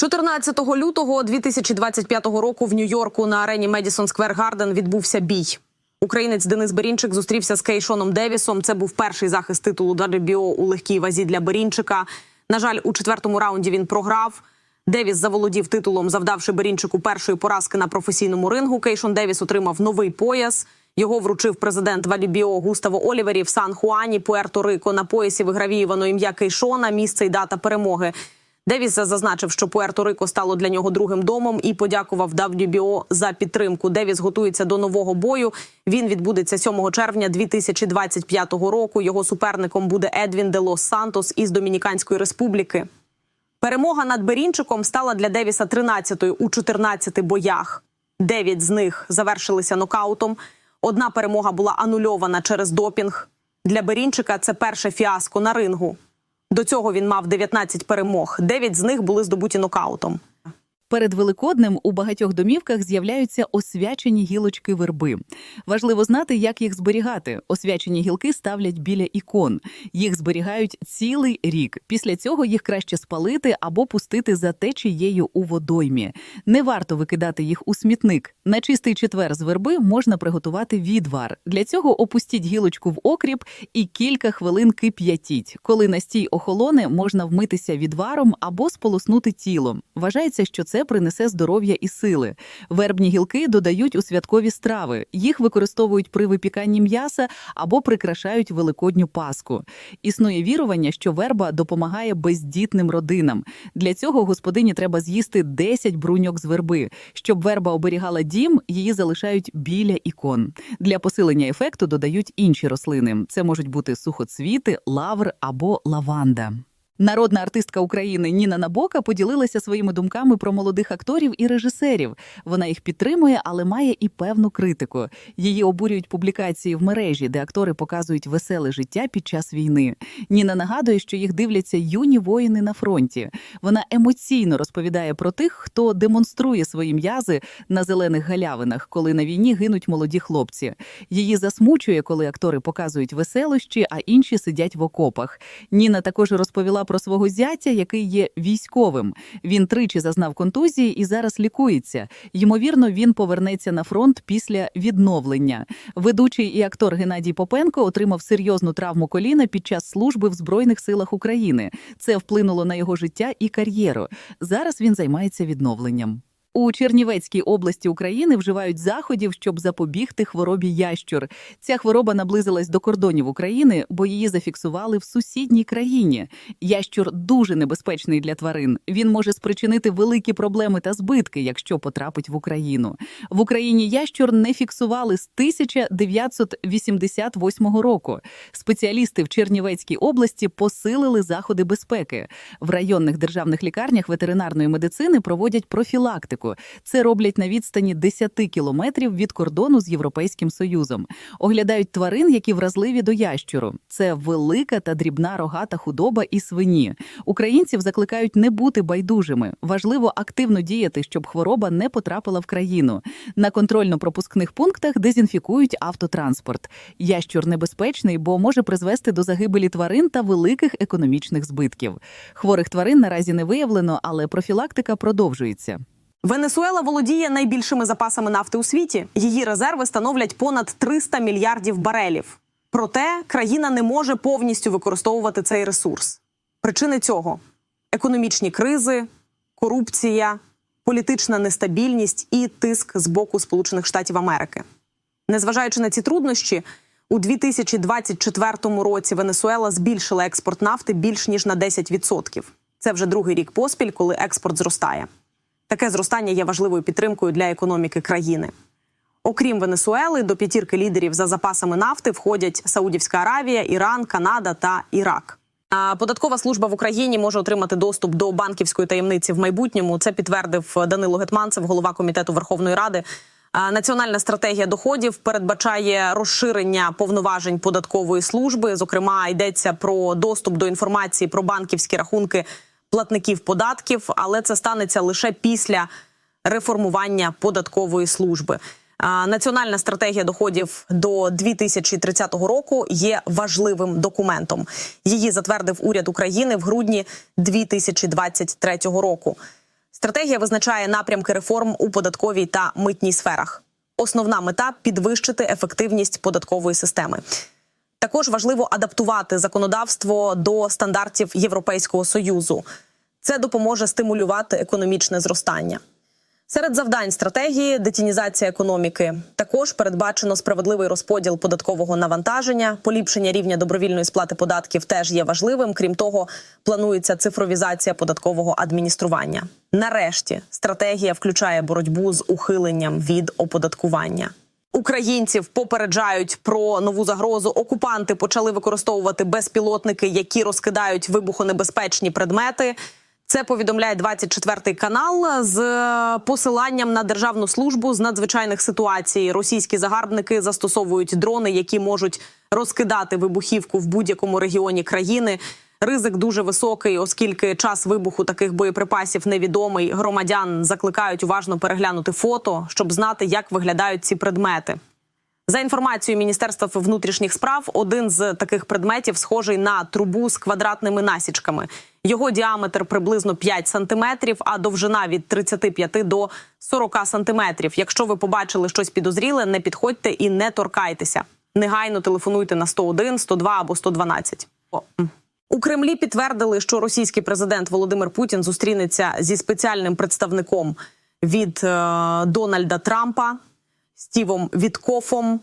14 лютого 2025 року в Нью-Йорку на арені Медісон Сквер Гарден відбувся бій. Українець Денис Берінчик зустрівся з Кейшоном Девісом. Це був перший захист титулу WBO у легкій вазі для Берінчика. На жаль, у четвертому раунді він програв. Девіс заволодів титулом, завдавши Берінчику першої поразки на професійному рингу. Кейшон Девіс отримав новий пояс. Його вручив президент WBO Густаво Олівері в Сан-Хуані, Пуерто-Рико. На поясі вигравіювано ім'я Кейшона, місце і дата перемоги. Девіс зазначив, що Пуерто-Рико стало для нього другим домом і подякував WBO за підтримку. Девіс готується до нового бою. Він відбудеться 7 червня 2025 року. Його суперником буде Едвін де Лос Сантос із Домініканської республіки. Перемога над Берінчиком стала для Девіса 13-ю у 14 боях. Дев'ять з них завершилися нокаутом. Одна перемога була анульована через допінг. Для Берінчика це перше фіаско на рингу. До цього він мав 19 перемог. Дев'ять з них були здобуті нокаутом. Перед Великоднем у багатьох домівках з'являються освячені гілочки верби. Важливо знати, як їх зберігати. Освячені гілки ставлять біля ікон. Їх зберігають цілий рік. Після цього їх краще спалити або пустити за течією у водоймі. Не варто викидати їх у смітник. На чистий четвер з верби можна приготувати відвар. Для цього опустіть гілочку в окріп і кілька хвилин кип'ятіть. Коли настій охолоне, можна вмитися відваром або сполоснути тілом. Вважається, що це принесе здоров'я і сили. Вербні гілки додають у святкові страви. Їх використовують при випіканні м'яса або прикрашають великодню паску. Існує вірування, що верба допомагає бездітним родинам. Для цього господині треба з'їсти 10 бруньок з верби. Щоб верба оберігала дім, її залишають біля ікон. Для посилення ефекту додають інші рослини. Це можуть бути сухоцвіти, лавр або лаванда. Народна артистка України Ніна Набока поділилася своїми думками про молодих акторів і режисерів. Вона їх підтримує, але має і певну критику. Її обурюють публікації в мережі, де актори показують веселе життя під час війни. Ніна нагадує, що їх дивляться юні воїни на фронті. Вона емоційно розповідає про тих, хто демонструє свої м'язи на зелених галявинах, коли на війні гинуть молоді хлопці. Її засмучує, коли актори показують веселощі, а інші сидять в окопах. Ніна також розповіла про свого зятя, який є військовим. Він тричі зазнав контузії і зараз лікується. Ймовірно, він повернеться на фронт після відновлення. Ведучий і актор Геннадій Попенко отримав серйозну травму коліна під час служби в Збройних силах України. Це вплинуло на його життя і кар'єру. Зараз він займається відновленням. У Чернівецькій області України вживають заходів, щоб запобігти хворобі ящур. Ця хвороба наблизилась до кордонів України, бо її зафіксували в сусідній країні. Ящур дуже небезпечний для тварин. Він може спричинити великі проблеми та збитки, якщо потрапить в Україну. В Україні ящур не фіксували з 1988 року. Спеціалісти в Чернівецькій області посилили заходи безпеки. В районних державних лікарнях ветеринарної медицини проводять профілактику. Це роблять на відстані 10 кілометрів від кордону з Європейським Союзом. Оглядають тварин, які вразливі до ящуру. Це велика та дрібна рогата худоба і свині. Українців закликають не бути байдужими. Важливо активно діяти, щоб хвороба не потрапила в країну. На контрольно-пропускних пунктах дезінфікують автотранспорт. Ящур небезпечний, бо може призвести до загибелі тварин та великих економічних збитків. Хворих тварин наразі не виявлено, але профілактика продовжується. Венесуела володіє найбільшими запасами нафти у світі. Її резерви становлять понад 300 мільярдів барелів. Проте країна не може повністю використовувати цей ресурс. Причини цього економічні кризи, корупція, політична нестабільність і тиск з боку Сполучених Штатів Америки. Незважаючи на ці труднощі, у 2024 році Венесуела збільшила експорт нафти більш ніж на 10%. Це вже другий рік поспіль, коли експорт зростає. Таке зростання є важливою підтримкою для економіки країни. Окрім Венесуели, до п'ятірки лідерів за запасами нафти входять Саудівська Аравія, Іран, Канада та Ірак. Податкова служба в Україні може отримати доступ до банківської таємниці в майбутньому. Це підтвердив Данило Гетманцев, голова комітету Верховної Ради. Національна стратегія доходів передбачає розширення повноважень податкової служби. Зокрема, йдеться про доступ до інформації про банківські рахунки платників податків, але це станеться лише після реформування податкової служби. Національна стратегія доходів до 2030 року є важливим документом. Її затвердив уряд України в грудні 2023 року. Стратегія визначає напрямки реформ у податковій та митній сферах. Основна мета підвищити ефективність податкової системи. Також важливо адаптувати законодавство до стандартів Європейського союзу. Це допоможе стимулювати економічне зростання. Серед завдань стратегії детінізація економіки. Також передбачено справедливий розподіл податкового навантаження. Поліпшення рівня добровільної сплати податків теж є важливим. Крім того, планується цифровізація податкового адміністрування. Нарешті стратегія включає боротьбу з ухиленням від оподаткування. Українців попереджають про нову загрозу. Окупанти почали використовувати безпілотники, які розкидають вибухонебезпечні предмети. Це повідомляє 24 канал з посиланням на державну службу з надзвичайних ситуацій. Російські загарбники застосовують дрони, які можуть розкидати вибухівку в будь-якому регіоні країни. Ризик дуже високий, оскільки час вибуху таких боєприпасів невідомий. Громадян закликають уважно переглянути фото, щоб знати, як виглядають ці предмети. За інформацією Міністерства внутрішніх справ, один з таких предметів схожий на трубу з квадратними насічками. Його діаметр приблизно 5 сантиметрів, а довжина від 35 до 40 сантиметрів. Якщо ви побачили щось підозріле, не підходьте і не торкайтеся. Негайно телефонуйте на 101, 102 або 112. О. У Кремлі підтвердили, що російський президент Володимир Путін зустрінеться зі спеціальним представником від е, Дональда Трампа. Стівом Віткофом.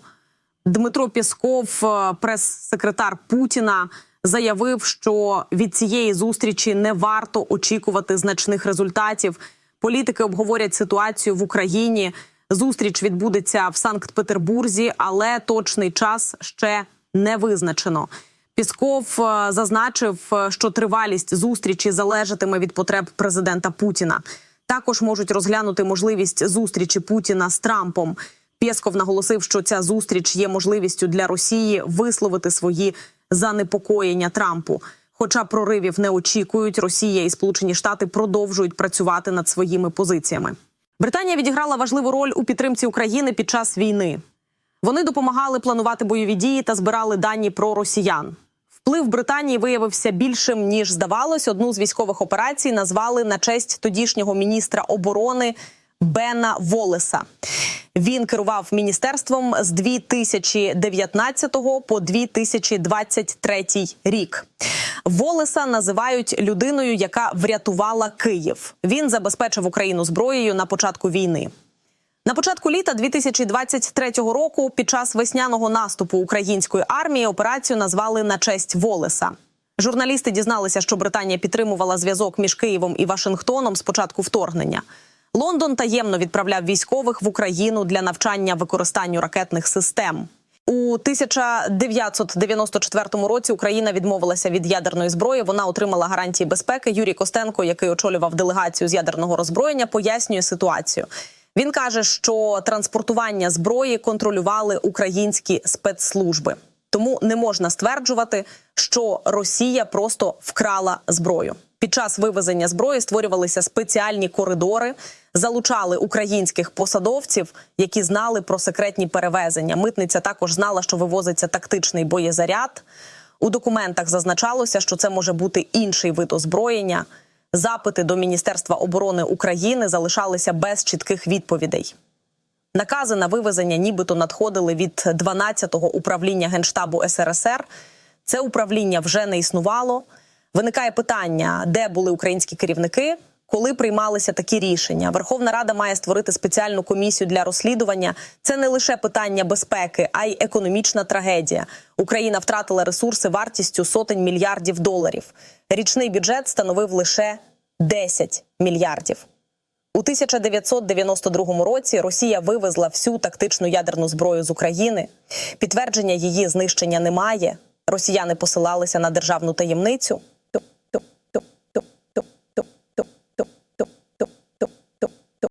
Дмитро Пєсков, е, прес-секретар Путіна, заявив, що від цієї зустрічі не варто очікувати значних результатів. Політики обговорять ситуацію в Україні. Зустріч відбудеться в Санкт-Петербурзі, але точний час ще не визначено. Пісков е, зазначив, е, що тривалість зустрічі залежатиме від потреб президента Путіна. Також можуть розглянути можливість зустрічі Путіна з Трампом. Пєсков наголосив, що ця зустріч є можливістю для Росії висловити свої занепокоєння Трампу. Хоча проривів не очікують, Росія і Сполучені Штати продовжують працювати над своїми позиціями. Британія відіграла важливу роль у підтримці України під час війни. Вони допомагали планувати бойові дії та збирали дані про росіян. Вплив Британії виявився більшим ніж здавалось. Одну з військових операцій назвали на честь тодішнього міністра оборони Бена Волеса. Він керував міністерством з 2019 по 2023 рік. Волеса називають людиною, яка врятувала Київ. Він забезпечив Україну зброєю на початку війни. На початку літа 2023 року, під час весняного наступу української армії, операцію назвали на честь Волеса. Журналісти дізналися, що Британія підтримувала зв'язок між Києвом і Вашингтоном з початку вторгнення. Лондон таємно відправляв військових в Україну для навчання використанню ракетних систем. У 1994 році Україна відмовилася від ядерної зброї. Вона отримала гарантії безпеки. Юрій Костенко, який очолював делегацію з ядерного роззброєння, пояснює ситуацію. Він каже, що транспортування зброї контролювали українські спецслужби. Тому не можна стверджувати, що Росія просто вкрала зброю. Під час вивезення зброї створювалися спеціальні коридори, залучали українських посадовців, які знали про секретні перевезення. Митниця також знала, що вивозиться тактичний боєзаряд. У документах зазначалося, що це може бути інший вид озброєння. Запити до Міністерства оборони України залишалися без чітких відповідей. Накази на вивезення нібито надходили від 12-го управління Генштабу СРСР. Це управління вже не існувало. Виникає питання, де були українські керівники, коли приймалися такі рішення. Верховна Рада має створити спеціальну комісію для розслідування. Це не лише питання безпеки, а й економічна трагедія. Україна втратила ресурси вартістю сотень мільярдів доларів. Річний бюджет становив лише 10 мільярдів. У 1992 році Росія вивезла всю тактичну ядерну зброю з України. Підтвердження її знищення немає. Росіяни посилалися на державну таємницю.